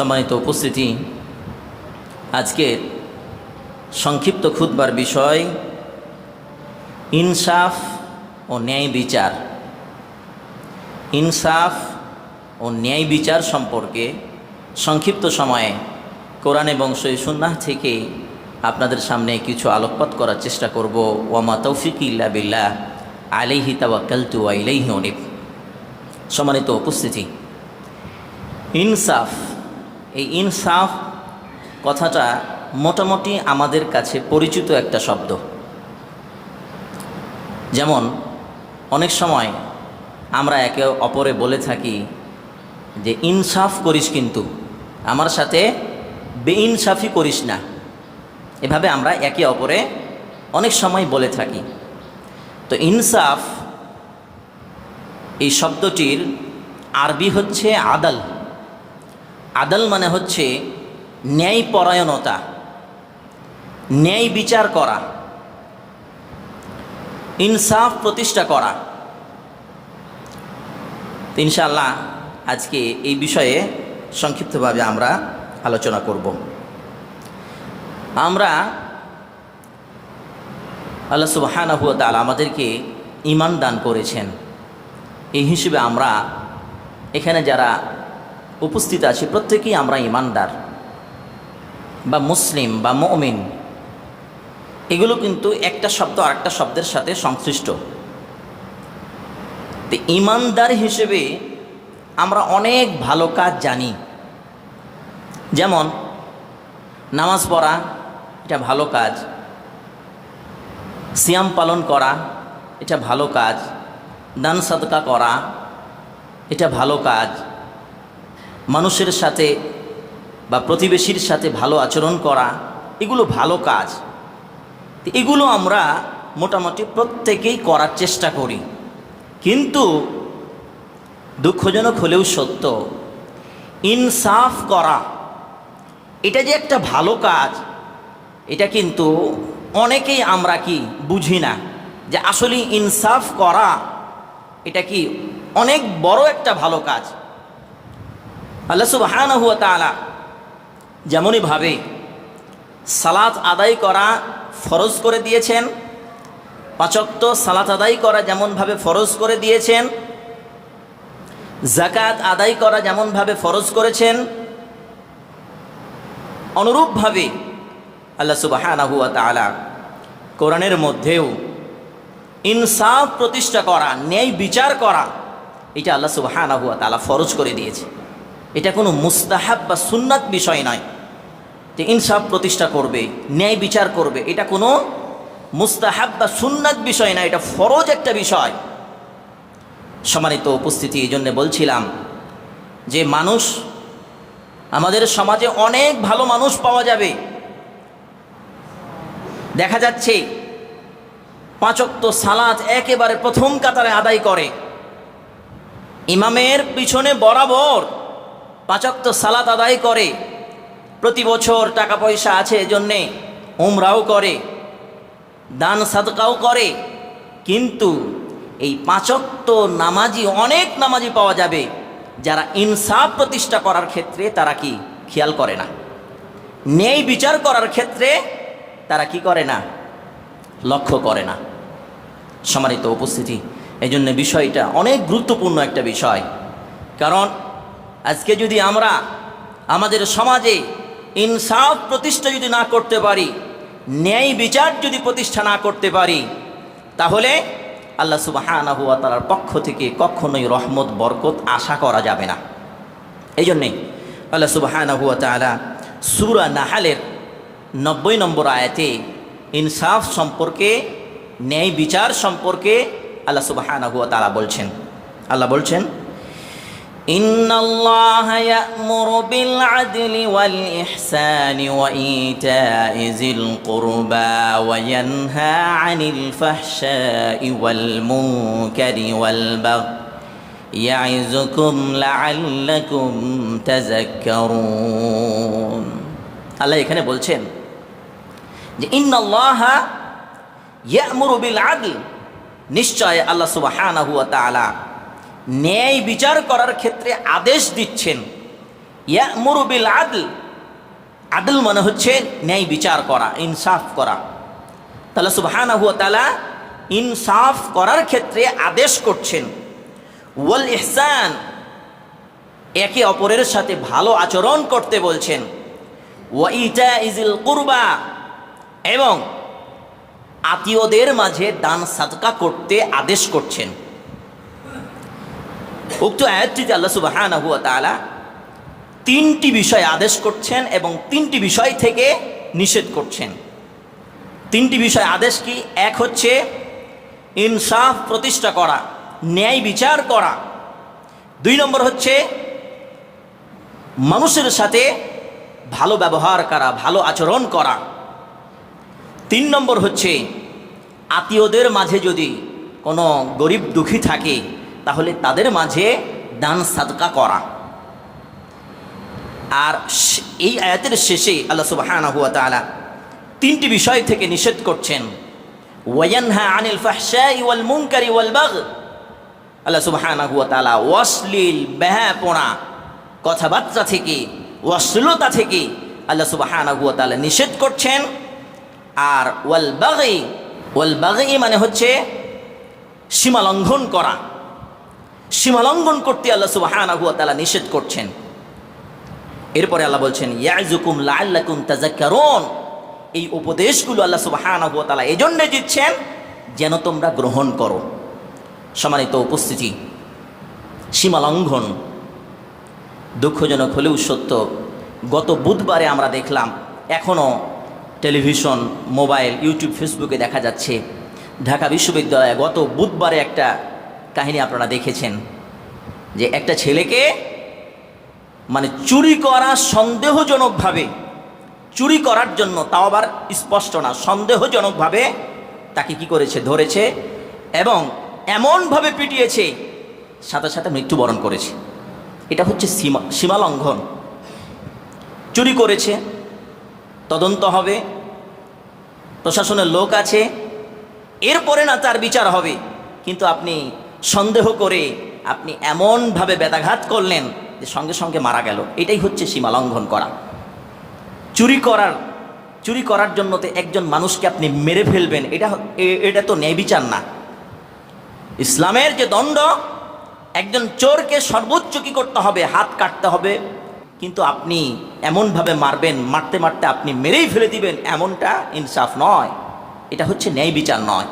সম্মানিত উপস্থিতি। আজকের সংক্ষিপ্ত খুদবার বিষয়, ইনসাফ ও ন্যায় বিচার। ইনসাফ ও ন্যায় বিচার সম্পর্কে সংক্ষিপ্ত সময়ে কোরআন এবং সৈসুন্নাহ থেকে আপনাদের সামনে কিছু আলোকপাত করার চেষ্টা করব। ওয়ামা তৌফিক ইল্লা বিল্লাহ, আলাইহি তাওয়াক্কালতু ওয়া ইলাইহি অনিব সম্মানিত উপস্থিতি। ইনসাফ এই ইনসাফ কথাটা মোটামুটি আমাদের কাছে পরিচিত একটা শব্দ। যেমন, অনেক সময় আমরা একে অপরে বলে থাকি যে, ইনসাফ করিস কিন্তু, আমার সাথে বেইনসাফি করিস না। এভাবে আমরা একে অপরে অনেক সময় বলে থাকি। তো ইনসাফ এই শব্দটির আরবি হচ্ছে আদাল। আদাল মানে হচ্ছে ন্যায় পরায়ণতা ন্যায় বিচার করা, ইনসাফ প্রতিষ্ঠা করা। ইনশাআল্লাহ আজকে এই বিষয়ে সংক্ষিপ্তভাবে আমরা আলোচনা করব। আমরা আল্লাহ সুবাহানাহু তাল আমাদেরকে ইমান দান করেছেন। এই হিসেবে আমরা এখানে যারা উপস্থিত আছি, প্রত্যেকেই আমরা ইমানদার বা মুসলিম বা মমিন। এগুলো কিন্তু একটা শব্দ আর একটা শব্দের সাথে সংশ্লিষ্ট। তো ইমানদার হিসেবে আমরা অনেক ভালো কাজ জানি। যেমন, নামাজ পড়া, এটা ভালো কাজ। সিয়াম পালন করা, এটা ভালো কাজ। দান সাদকা করা, এটা ভালো কাজ। মানুষের সাথে বা প্রতিবেশীর সাথে ভালো আচরণ করা, এগুলো ভালো কাজ। এগুলো আমরা মোটামুটি প্রত্যেকেই করার চেষ্টা করি। কিন্তু দুঃখজনক হলেও সত্য, ইনসাফ করা, এটা যে একটা ভালো কাজ, এটা কিন্তু অনেকেই আমরা কি বুঝি না যে আসলে ইনসাফ করা, এটা কি অনেক বড় একটা ভালো কাজ। আল্লাহ সুবহান হুয়া তালা যেমনইভাবে সালাত আদায় করা ফরজ করে দিয়েছেন, পাচক্ত সালাত আদায় করা যেমনভাবে ফরজ করে দিয়েছেন জাকাত আদায় করা যেমনভাবে ফরজ করেছেন অনুরূপভাবে আল্লাহ সুবাহানাহু তালা কোরআনের মধ্যেও ইনসাফ প্রতিষ্ঠা করা, ন্যায় বিচার করা, এটা আল্লাহ সুবাহানাহু তালা ফরজ করে দিয়েছে। এটা কোনো মুস্তাহাব বা সুন্নাত বিষয় নয়। যে ইনসাফ প্রতিষ্ঠা করবে, ন্যায় বিচার করবে, এটা কোনো মুস্তাহাব বা সুন্নাত বিষয় না, এটা ফরজ একটা বিষয়। সম্মানিত উপস্থিতি এই জন্যে বলছিলাম যে মানুষ, আমাদের সমাজে অনেক ভালো মানুষ পাওয়া যাবে। দেখা যাচ্ছে পাঁচক্ত সালাত একেবারে প্রথম কাতারে আদায় করে। ইমামের পিছনে বরাবর পাঁচক্ত সালাত আদায় করে। প্রতি বছর টাকা পয়সা আছে এজন্যে উমরাও করে, দান সাদকাও করে। কিন্তু এই পাঁচক্ত নামাজি, অনেক নামাজি পাওয়া যাবে যারা ইনসাফ প্রতিষ্ঠা করার ক্ষেত্রে তারা কি খেয়াল করে না। ন্যায় বিচার করার ক্ষেত্রে তারা কি করে না? লক্ষ্য করে না। সমানিত উপস্থিতি এই জন্য বিষয়টা অনেক গুরুত্বপূর্ণ একটা বিষয়। কারণ আজকে যদি আমরা আমাদের সমাজে ইনসাফ প্রতিষ্ঠা যদি না করতে পারি, ন্যায় বিচার যদি প্রতিষ্ঠা না করতে পারি, তাহলে আল্লাহ সুবাহানা পক্ষ থেকে কখনোই রহমত, বরকত আশা করা যাবে না। এই জন্যেই আল্লাহ সুবাহানা সুরা নাহালের নব্বই নম্বর আয়াতে ইনসাফ সম্পর্কে, ন্যায় বিচার সম্পর্কে আল্লাহ সুবাহানা তালা বলছেন। আল্লাহ বলছেন إن الله يأمر بالعدل والإحسان وإيتاء ذي القربى وينهى عن الفحشاء والمنكر والبغي يعظكم لعلكم تذكرون আল্লাহ এখানে বলছেন যে ইন্নাল্লাহ ইয়ামুরু বিল আদল নিশ্চয় আল্লাহ সুবহানাহু ওয়া তাআলা ন্যায় বিচার করার ক্ষেত্রে আদেশ দিচ্ছেন। ইয়া মুরুবিল আদল। আদল মানে হচ্ছে ন্যায় বিচার করা, ইনসাফ করা। তাহলে সুবহানা তালা ইনসাফ করার ক্ষেত্রে আদেশ করছেন। ওয়াল ইহসান, একে অপরের সাথে ভালো আচরণ করতে বলছেন। ওয়াইটা ইজিল কুরবা, এবং আত্মীয়দের মাঝে দান সাদকা করতে আদেশ করছেন। উক্ত আয়াতটিতে আল্লাহ সুবহানাহু ওয়া তাআলা তিনটি বিষয় আদেশ করছেন এবং তিনটি বিষয় থেকে নিষেধ করছেন। তিনটি বিষয় আদেশ কি? এক হচ্ছে ইনসাফ প্রতিষ্ঠা করা, ন্যায় বিচার করা। দুই নম্বর হচ্ছে মানুষের সাথে ভালো ব্যবহার করা, ভালো আচরণ করা। তিন নম্বর হচ্ছে আত্মীয়দের মাঝে যদি কোনো গরিব দুঃখী থাকে তাহলে তাদের মাঝে দান সাদকা করা। আর এই আয়াতের শেষে আল্লাহ সুবহানাহু ওয়া তাআলা তিনটি বিষয় থেকে নিষেধ করছেন। ওয়ায়ানহা আনিল ফাহশাই ওয়াল মুনকারি ওয়াল বাগ আল্লাহ সুবহানাহু ওয়া তাআলা অশ্লীল ব্যাহাপোনা কথাবার্তা থেকে, অশ্লীলতা থেকে আল্লাহ সুবহানাহু ওয়া তাআলা নিষেধ করছেন। আর ওয়াল বাগি ওয়াল বাগি মানে হচ্ছে সীমা লঙ্ঘন করা। সীমা লঙ্ঘন করতে আল্লাহ সুবহানাহু ওয়া তাআলা নিষেধ করছেন। এরপরে আল্লাহ বলছেন ইয়াজুকুম লাআল্লাকুম তাযাক্কারুন। এই উপদেশগুলো আল্লাহ সুবহানাহু ওয়া তাআলা এজন্য দিচ্ছেন, যেন তোমরা গ্রহণ করো। সম্মানিত উপস্থিতি, সীমালঙ্ঘন দুঃখজনক হলেও সত্য। গত বুধবারে আমরা দেখলাম এখনও টেলিভিশন, মোবাইল, ইউটিউব, ফেসবুকে দেখা যাচ্ছে, ঢাকা বিশ্ববিদ্যালয়ে গত বুধবারে একটা কাহিনী আপনারা দেখেছেন যে একটা ছেলেকে মানে চুরি করা সন্দেহজনকভাবে, চুরি করার জন্য তাও আবার স্পষ্ট না, সন্দেহজনকভাবে তাকে কি করেছে? ধরেছে এবং এমনভাবে পিটিয়েছে, সাথে সাথে মৃত্যুবরণ করেছে। এটা হচ্ছে সীমা সীমা লঙ্ঘন চুরি করেছে, তদন্ত হবে, প্রশাসনের লোক আছে, এরপরে না তার বিচার হবে। কিন্তু আপনি সন্দেহ করে আপনি এমনভাবে বেদাঘাত করলেন যে সঙ্গে সঙ্গে মারা গেল। এটাই হচ্ছে সীমা লঙ্ঘন করা। চুরি করার চুরি করার জন্য তো একজন মানুষকে আপনি মেরে ফেলবেন, এটা এটা তো ন্যায় বিচার না। ইসলামের যে দণ্ড, একজন চোরকে সর্বোচ্চ কি করতে হবে? হাত কাটতে হবে। কিন্তু আপনি এমনভাবে মারবেন, মারতে মারতে আপনি মেরেই ফেলে দিবেন, এমনটা ইনসাফ নয়। এটা হচ্ছে ন্যায় বিচার নয়।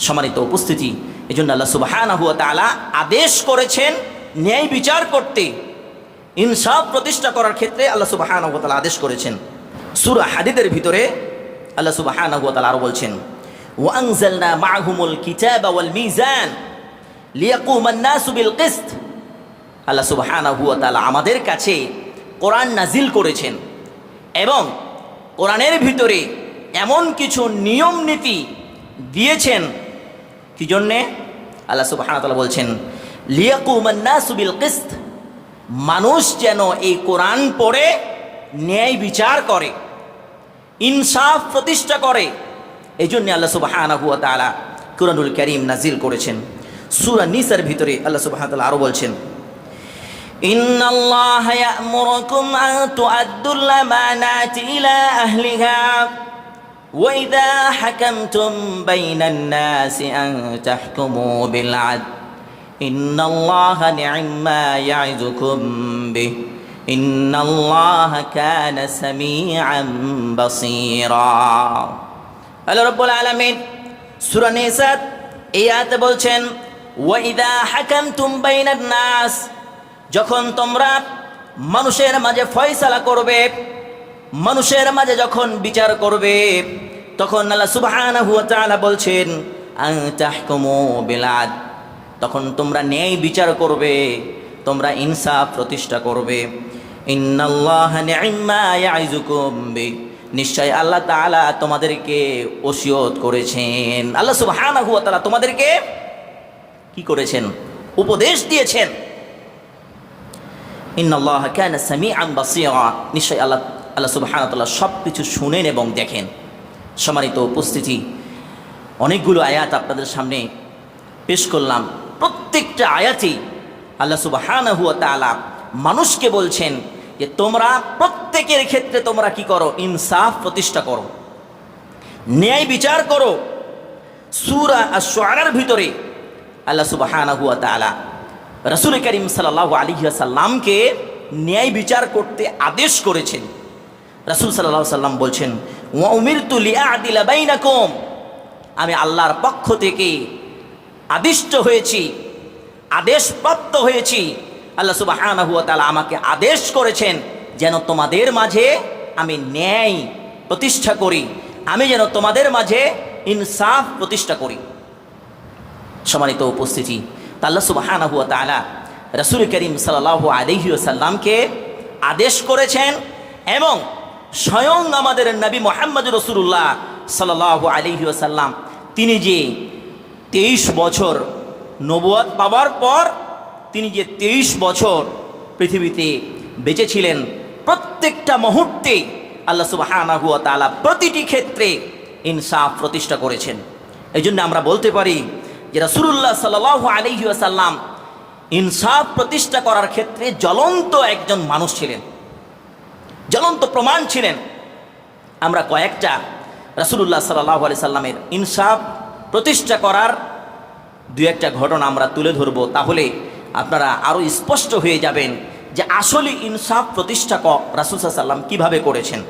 সম্মানিত উপস্থিতি এই জন্য আল্লাহ সুবাহানাহু ওয়া তাআলা আদেশ করেছেন ন্যায় বিচার করতে। ইনসাফ প্রতিষ্ঠা করার ক্ষেত্রে আল্লাহ সুবাহানাহু ওয়া তাআলা আদেশ করেছেন। সূরা হাদিদের ভিতরে আল্লাহ সুবাহানাহু ওয়া তাআলা আরও বলছেন বিল আল্লাহ আমাদের কাছে কোরআন নাজিল করেছেন এবং কোরআনের ভিতরে এমন কিছু নিয়ম নীতি দিয়েছেন কি জন্যে আল্লাহ সুবহানাহু ওয়া তাআলা বলছেন লিয়াকুমান নাসু বিল কিসত মানুষ যেন এই কোরআন পড়ে ন্যায় বিচার করে ইনসাফ প্রতিষ্ঠা করে এই জন্য আল্লাহ সুবহানাহু ওয়া তাআলা কুরআনুল কারীম নাজিল করেছেন সূরা নিসার ভিতরে আল্লাহ সুবহানাহু ওয়া তাআলা আরো বলছেন إن الله يأمركم أن تؤدوا الأمانات إلى أهلها وإذا حكمتم بين الناس أن تحكموا بالعدل إن الله نعم ما يعظكم به إن الله كان سميعا بصيرا আল্লাহ রব্বুল আলামিন সূরা নিসাত এই আয়াতে বলছেন ওয়াইদা হাকামতুম বাইনান নাস যখন তোমরা মানুষের মাঝে ফয়সালা করবে মানুষের মাঝে যখন বিচার করবে, তখন আল্লাহ সুবহানাহু ওয়া তাআলা বলছেন, আন তাহকুমু বিল আদল তখন তোমরা ন্যায় বিচার করবে, তোমরা ইনসাফ প্রতিষ্ঠা করবে। নিশ্চয় আল্লাহ তাআলা তোমাদেরকে ওসিয়ত করেছেন। আল্লাহ সুবহানাহু ওয়া তাআলা তোমাদেরকে কি করেছেন? উপদেশ দিয়েছেন। ইন্নাল্লাহ কানা সামিআন বাসীরা। নিশ্চয় আল্লাহ আল্লাহ তাআলা সব কিছু শুনেন এবং দেখেন। সম্মানিত উপস্থিতি, অনেকগুলো আয়াত আপনাদের সামনে পেশ করলাম। প্রত্যেকটা আয়াতেই আল্লাহ সুবহানাহু ওয়া তাআলা মানুষকে বলছেন যে, তোমরা প্রত্যেকের ক্ষেত্রে তোমরা কি করো? ইনসাফ প্রতিষ্ঠা করো। ন্যায় বিচার করো। সুরা আর সোয়ারার ভিতরে আল্লাহ সুবাহানাহু ওয়া তাআলা রাসূল করিম সাল্লাল্লাহু আলাইহি সাল্লামকে ন্যায় বিচার করতে আদেশ করেছেন। রাসূল সাল্লাল্লাহু সাল্লাম বলছেন বাইনাকুম। আমি আল্লাহর পক্ষ থেকে আদিষ্ট হয়েছি, আদেশপ্রাপ্ত হয়েছি। আল্লাহ তাআলা আমাকে আদেশ করেছেন যেন তোমাদের মাঝে আমি ন্যায় প্রতিষ্ঠা করি, আমি যেন তোমাদের মাঝে ইনসাফ প্রতিষ্ঠা করি। সম্মানিত উপস্থিতি আল্লাহ সুবাহানাহু ওয়া তাআলা রাসূল করিম সাল্লাল্লাহু আলাইহি ওয়াসাল্লামকে আদেশ করেছেন এবং স্বয়ং আমাদের নবী মোহাম্মদ রসুল্লাহ সাল্লাল্লাহু আলাইহি ওয়াসাল্লাম, তিনি যে তেইশ বছর নবুয়াত পাওয়ার পর তিনি যে তেইশ বছর পৃথিবীতে বেঁচে ছিলেন, প্রত্যেকটা মুহূর্তে আল্লাহ সুবাহানাহু ওয়া প্রতিটি ক্ষেত্রে ইনসাফ প্রতিষ্ঠা করেছেন। এই জন্য আমরা বলতে পারি যে রাসূলুল্লাহ সাল্লাল্লাহু আলাইহি ওয়াসাল্লাম ইনসাফ প্রতিষ্ঠা করার ক্ষেত্রে জ্বলন্ত একজন মানুষ ছিলেন। জ্বলন্ত প্রমাণ ছিলেন। আমরা কয়েকটা রাসূলুল্লাহ সাল্লাহ আলি সাল্লামের ইনসাফ প্রতিষ্ঠা করার দু একটা ঘটনা আমরা তুলে ধরব, তাহলে আপনারা আরও স্পষ্ট হয়ে যাবেন যে আসলে ইনসাফ প্রতিষ্ঠা ক রাসুল সাল্লাম কীভাবে করেছেন।